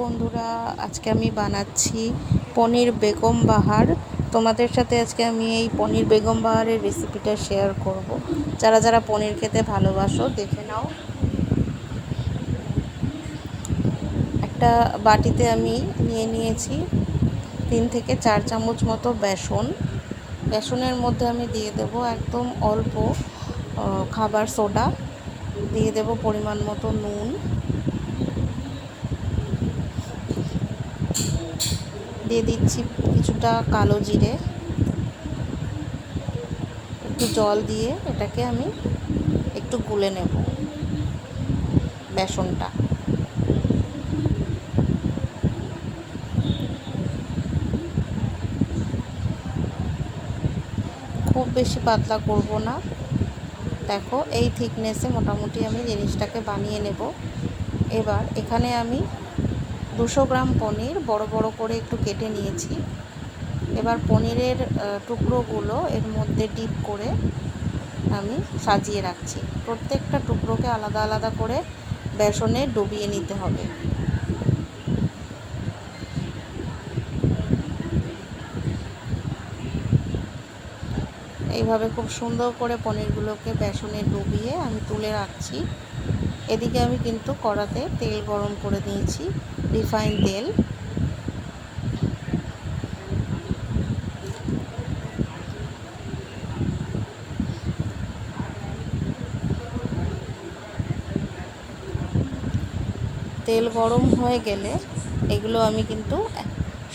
বন্ধুরা, আজকে আমি বানাচ্ছি পনির বেগম বাহার। তোমাদের সাথে আজকে আমি এই পনির বেগম বাহারের রেসিপিটা শেয়ার করব। যারা যারা পনির খেতে ভালোবাসো, দেখে নাও। একটা বাটিতে আমি নিয়ে নিয়েছি তিন থেকে চার চামচ মতো বেসন। বেসনের মধ্যে আমি দিয়ে দেব একদম অল্প খাবার সোডা। দিয়ে দেব পরিমাণ মতো নুন। দিয়ে দিচ্ছি কিছুটা কালো জিরে, একটু জল দিয়ে এটাকে আমি একটু গুলে নেব বেসনটা। খুব বেশি পাতলা করব না। দেখো এই থিকনেসে মোটামুটি আমি জিনিসটাকে বানিয়ে নেব। এবার এখানে আমি দুশো গ্রাম পনির বড় বড় করে একটু কেটে নিয়েছি। এবার পনিরের টুকরোগুলো এর মধ্যে ডিপ করে আমি সাজিয়ে রাখছি। প্রত্যেকটা টুকরোকে আলাদা আলাদা করে বেসনে ডুবিয়ে নিতে হবে। এইভাবে খুব সুন্দর করে পনিরগুলোকে বেসনে ডুবিয়ে আমি তুলে রাখছি। এদিকে আমি কিন্তু কড়াতে তেল গরম করে দিয়েছি রিফাইন তেল। তেল গরম হয়ে গেলে এগুলো আমি কিন্তু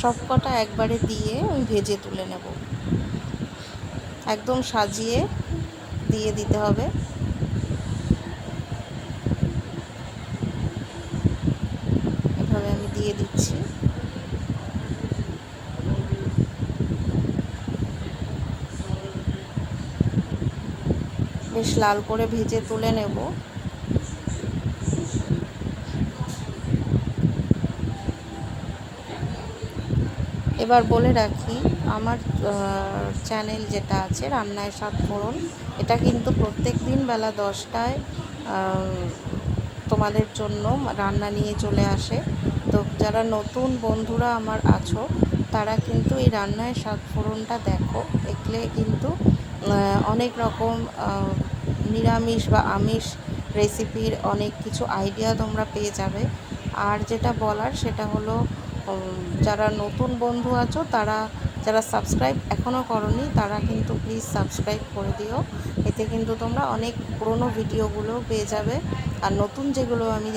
সবকটা একবারে দিয়ে আমি ভেজে তুলে নেব। একদম সাজিয়ে দিয়ে দিতে হবে এভাবে আমি দিয়ে দিচ্ছি। বেশ লাল করে ভেজে তুলে নেব। এবার বলে রাখি, আমার চ্যানেল যেটা আছে, রান্নায় স্বাদ ফোড়ন, এটা কিন্তু প্রত্যেক দিন বেলা দশটায় তোমাদের জন্য রান্না নিয়ে চলে আসে। তো যারা নতুন বন্ধুরা আমার আছো, তারা কিন্তু এই রান্নায় স্বাদ ফোড়নটা দেখো। দেখলে কিন্তু অনেক রকম নিরামিষ বা আমিষ রেসিপির অনেক কিছু আইডিয়া তোমরা পেয়ে যাবে। আর যেটা বলার সেটা হলো যারা নতুন বন্ধু আছো, তারা, যারা সাবস্ক্রাইব এখনও করনি, তারা কিন্তু প্লিজ সাবস্ক্রাইব করে দিও। এতে কিন্তু তোমরা অনেক পুরনো ভিডিওগুলো পেয়ে যাবে। আর নতুন যেগুলো আমি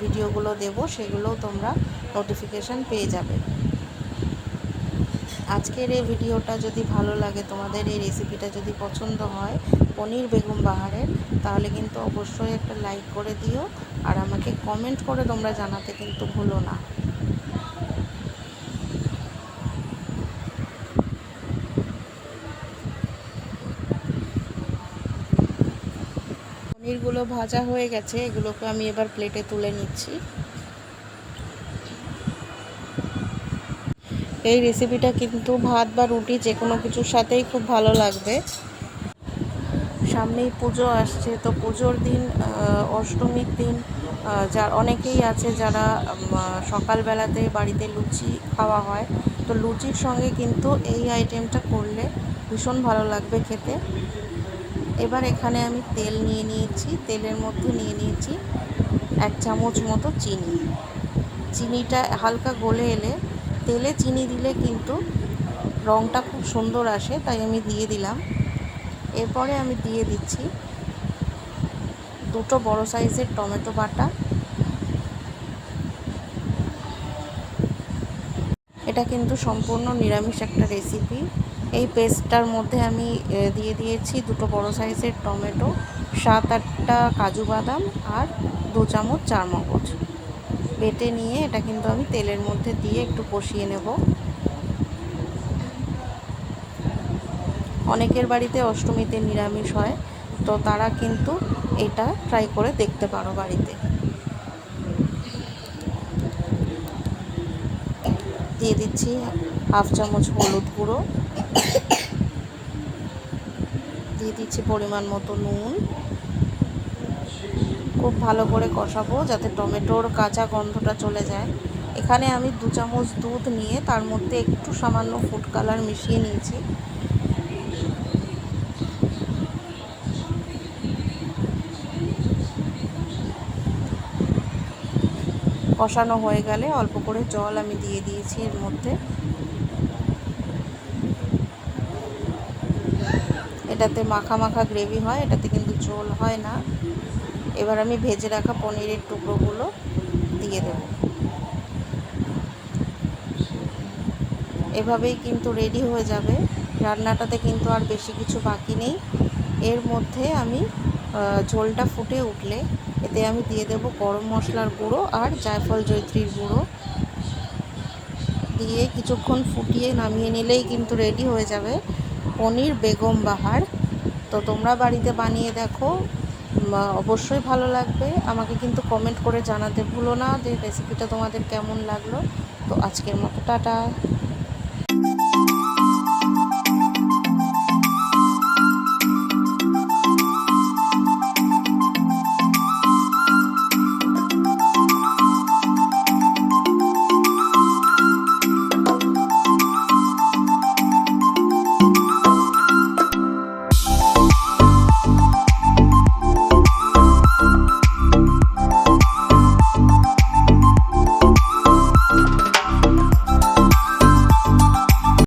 ভিডিওগুলো দেব, সেগুলোও তোমরা নোটিফিকেশান পেয়ে যাবে। আজকের এই ভিডিওটা যদি ভালো লাগে, তোমাদের এই রেসিপিটা যদি পছন্দ হয়, পনির বেগম বাহারের, তাহলে কিন্তু অবশ্যই একটা লাইক করে দিও। আর আমাকে কমেন্ট করে তোমরা জানাতে কিন্তু ভুলো না। পনিরগুলো ভাজা হয়ে গেছে, এগুলোকে আমি এবার প্লেটে তুলে নিচ্ছি। এই রেসিপিটা কিন্তু ভাত বা রুটি যে কোনো কিছুর সাথেই খুব ভালো লাগবে। সামনেই পুজো আসছে, তো পুজোর দিন অষ্টমীর দিন যার অনেকেই আছে যারা সকালবেলাতে বাড়িতে লুচি খাওয়া হয়। তো লুচির সঙ্গে কিন্তু এই আইটেমটা করলে ভীষণ ভালো লাগবে খেতে। এবার এখানে আমি তেল নিয়ে নিয়েছি, তেলের মধ্যে নিয়ে নিয়েছি এক চামচ মতো চিনি। চিনিটা হালকা গলে এলে তেলে চিনি দিলে কিন্তু রঙটা খুব সুন্দর আসে, তাই আমি দিয়ে দিলাম। এরপরে আমি দিয়ে দিচ্ছি দুটো বড় সাইজের টমেটো বাটা। এটা কিন্তু সম্পূর্ণ নিরামিষ একটা রেসিপি। এই পেস্টটার মধ্যে আমি দিয়ে দিয়েছি দুটো বড় সাইজের টমেটো, সাত আটটা কাজু বাদাম আর দু চামচ চার মগজ বেটে নিয়ে এটা কিন্তু আমি তেলের মধ্যে দিয়ে একটু কষিয়ে নেব। অনেকের বাড়িতে অষ্টমীতে নিরামিষ হয়, তো তারা কিন্তু এটা ট্রাই করে দেখতে পারো বাড়িতে। দিয়ে দিচ্ছি হাফ চামচ হলুদ গুঁড়ো। দিয়ে দিচ্ছি পরিমাণ মতো নুন। খুব ভালো করে কষাবো যাতে টমেটোর কাঁচা গন্ধটা চলে যায়। এখানে আমি দু চামচ দুধ নিয়ে তার মধ্যে একটু সামান্য ফুড কালার মিশিয়ে নিয়েছি। কষানো হয়ে গেলে অল্প করে জল আমি দিয়ে দিয়েছি এর মধ্যে। এটাতে মাখা মাখা গ্রেভি হয়, এটাতে কিন্তু ঝোল হয় না। এবার আমি ভেজে রাখা পনিরের টুকরোগুলো দিয়ে দেব। এভাবেই কিন্তু রেডি হয়ে যাবে। রান্নাটাতে কিন্তু আর বেশি কিছু বাকি নেই। এর মধ্যে আমি ঝোলটা ফুটে উঠলে এতে আমি দিয়ে দেব গরম মশলার গুঁড়ো আর জায়ফল জৈত্রীর গুঁড়ো। দিয়ে কিছুক্ষণ ফুটিয়ে নামিয়ে নিলেই কিন্তু রেডি হয়ে যাবে পনির বেগম বাহার। তো তোমরা বাড়িতে বানিয়ে দেখো। অবশ্যই ভালো লাগবে। আমাকে কিন্তু কমেন্ট করে জানাতে ভুলো না যে রেসিপিটা তোমাদের কেমন লাগল। তো আজকের মতো, টাটা।